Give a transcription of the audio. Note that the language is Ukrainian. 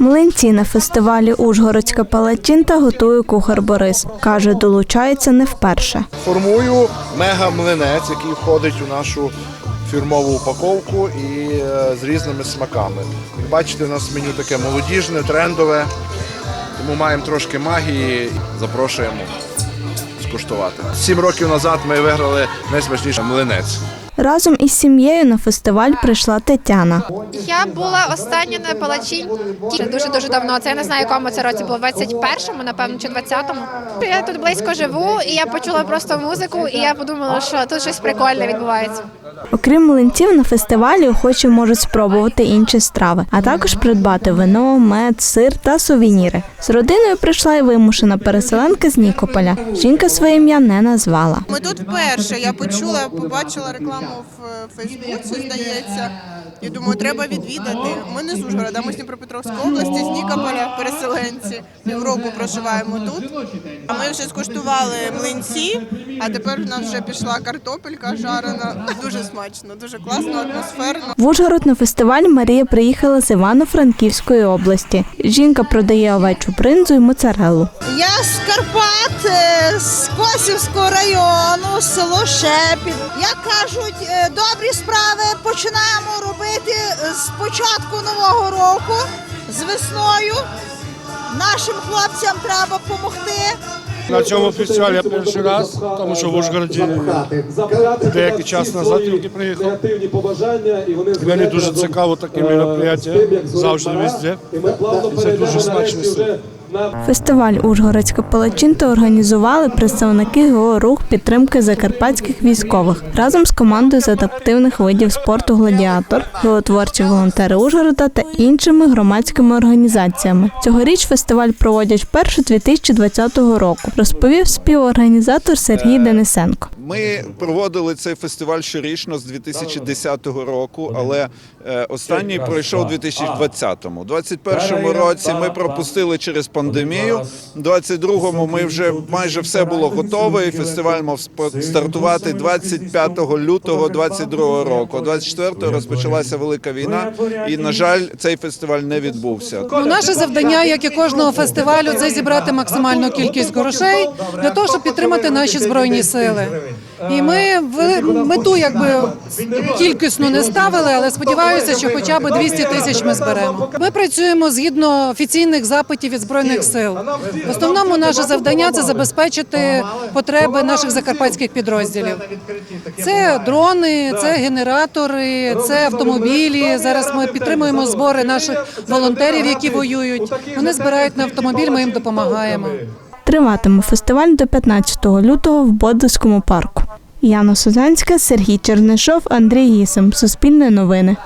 Млинці на фестивалі Ужгородська палачинта готує кухар Борис. Каже, долучається не вперше. Формую мега-млинець, який входить у нашу фірмову упаковку і е, з різними смаками. Як бачите, у нас меню таке молодіжне, трендове, тому маємо трошки магії. Запрошуємо скуштувати. Сім років назад ми виграли найсмачніший млинець. Разом із сім'єю на фестиваль прийшла Тетяна. Я була остання на палачинті дуже дуже давно. Це я не знаю, якому це році було 21-му, напевно, чи 20-му. Я тут близько живу, і я почула просто музику, і я подумала, що тут щось прикольне відбувається. Окрім млинців, на фестивалі охочі можуть спробувати інші страви, а також придбати вино, мед, сир та сувеніри. З родиною прийшла й вимушена переселенка з Нікополя. Жінка своє ім'я не назвала. Ми тут вперше. Я почула, побачила рекламу в е, Фейсбуці, здається. І думаю, треба відвідати. Ми не з Ужгорода, ми з Дніпропетровської області, з Нікополя, переселенці. Півроку проживаємо тут. А ми вже скуштували млинці, а тепер в нас вже пішла картопелька жарена. Дуже смачно, дуже класно, атмосферно. В Ужгород на фестиваль Марія приїхала з Івано-Франківської області. Жінка продає овечу бринзу і моцарелу. Я з Карпат, е, з Косівського району, село Шепіт. Як кажуть, е, добрі справи починаємо робити е, з початку нового року, з весною. Нашим хлопцям треба допомогти. На цьому фестивалі я перший раз, тому що в Ужгороді деякий час назад тільки приїхав. І Мені дуже цікаво таке мероприятие, завжди везде. Це дуже смачно Фестиваль Ужгородська палачинта організували представники ГО рух підтримки закарпатських військових разом з командою з адаптивних видів спорту Гладіатор, геотворчі волонтери Ужгорода та іншими громадськими організаціями. Цьогоріч фестиваль проводять вперше 2020 року, розповів співорганізатор Сергій Денисенко. Ми проводили цей фестиваль щорічно з 2010 року, але е, останній пройшов у 2020-му. У 2021 році ми пропустили через пандемію. У 2022-му ми вже майже все було готове. і Фестиваль мав стартувати 25 лютого 2022 року. 24-го розпочалася велика війна, і на жаль, цей фестиваль не відбувся. Ну, наше завдання, як і кожного фестивалю, це зібрати максимальну кількість грошей для того, щоб підтримати наші збройні сили. І ми в- мету якби кількісну не ставили, але сподіваюся, що хоча б 200 тисяч ми зберемо. Ми працюємо згідно офіційних запитів від збройних сил. В основному наше завдання це забезпечити потреби наших закарпатських підрозділів. Це дрони, це генератори, це автомобілі. Зараз ми підтримуємо збори наших волонтерів, які воюють. Вони збирають на автомобіль. Ми їм допомагаємо. Триватиме фестиваль до 15 лютого в Бодовському парку. Яна Сузанська, Сергій Чернишов, Андрій Гісим. Суспільне новини.